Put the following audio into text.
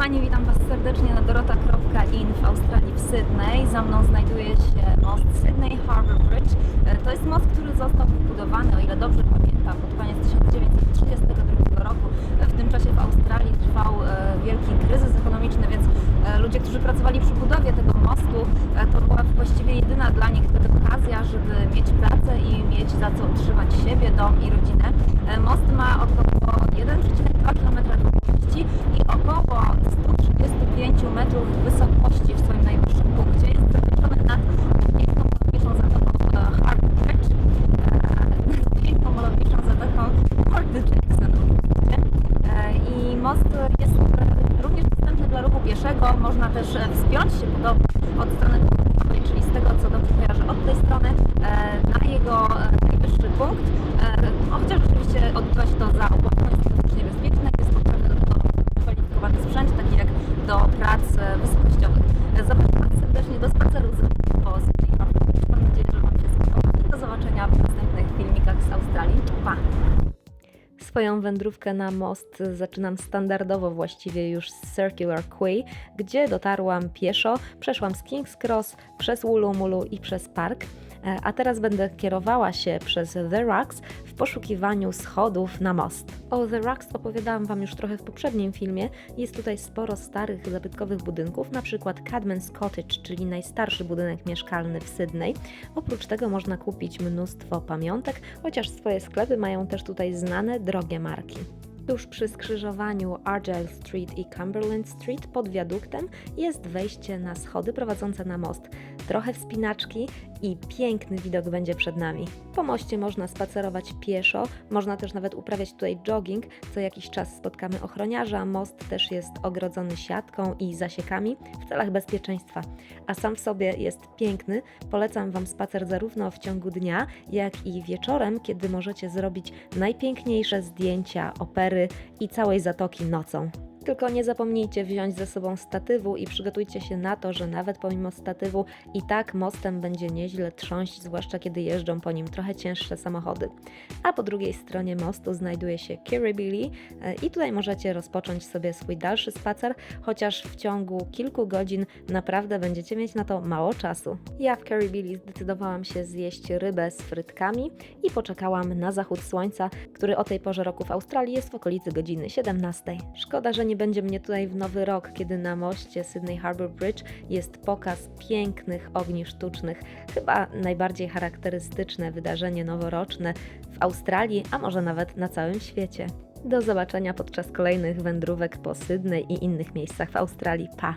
kochani, witam Was serdecznie na dorota.in w Australii w Sydney. Za mną znajduje się most Sydney Harbour Bridge. E, To jest most, który został wybudowany, o ile dobrze pamiętam, pod koniec 1932 roku. E, W tym czasie w Australii trwał e, wielki kryzys ekonomiczny, więc ludzie, którzy pracowali przy budowie tego mostu, to była właściwie jedyna dla nich wtedy okazja, żeby mieć pracę i mieć za co utrzymać siebie, dom i rodzinę. Most ma około 1,2 km pieszego. Można też e, wspiąć się podobno od strony południowej, czyli z tego co dobrze kojarzę od tej strony, e, na jego e, najwyższy punkt. No, Chociaż oczywiście odbywa się to za opłatą, jest to niebezpieczne, jest potrzebny do tego kwalifikowany sprzęt, taki jak do prac e, Swoją wędrówkę na most. Zaczynam standardowo właściwie już z Circular Quay, gdzie dotarłam pieszo, przeszłam z King's Cross przez Ulumulu i przez park, a teraz będę kierowała się przez The Rocks w poszukiwaniu schodów na most. O The Rocks opowiadałam Wam już trochę w poprzednim filmie. Jest tutaj sporo starych, zabytkowych budynków, przykład Cadman's Cottage, czyli najstarszy budynek mieszkalny w Sydney. Oprócz tego można kupić mnóstwo pamiątek, chociaż swoje sklepy mają też tutaj znane, drogie marki. Tuż przy skrzyżowaniu Argyle Street i Cumberland Street pod wiaduktem jest wejście na schody prowadzące na most. Trochę wspinaczki i piękny widok będzie przed nami. Po moście można spacerować pieszo, można też nawet uprawiać tutaj jogging. Co jakiś czas spotkamy ochroniarza. Most też jest ogrodzony siatką i zasiekami w celach bezpieczeństwa. A sam w sobie jest piękny. Polecam Wam spacer zarówno w ciągu dnia, jak i wieczorem, kiedy możecie zrobić najpiękniejsze zdjęcia opery i całej zatoki nocą. Tylko nie zapomnijcie wziąć ze sobą statywu i przygotujcie się na to, że nawet pomimo statywu i tak mostem będzie nieźle trząść, zwłaszcza kiedy jeżdżą po nim trochę cięższe samochody. A po drugiej stronie mostu znajduje się Kirribilli e, i tutaj możecie rozpocząć sobie swój dalszy spacer, chociaż w ciągu kilku godzin naprawdę będziecie mieć na to mało czasu. Ja w Kirribilli zdecydowałam się zjeść rybę z frytkami i poczekałam na zachód słońca, który o tej porze roku w Australii jest w okolicy godziny 17. Szkoda, że nie będzie mnie tutaj w nowy rok, kiedy na moście Sydney Harbour Bridge jest pokaz pięknych ogni sztucznych. Chyba najbardziej charakterystyczne wydarzenie noworoczne w Australii, a może nawet na całym świecie. Do zobaczenia podczas kolejnych wędrówek po Sydney i innych miejscach w Australii. Pa!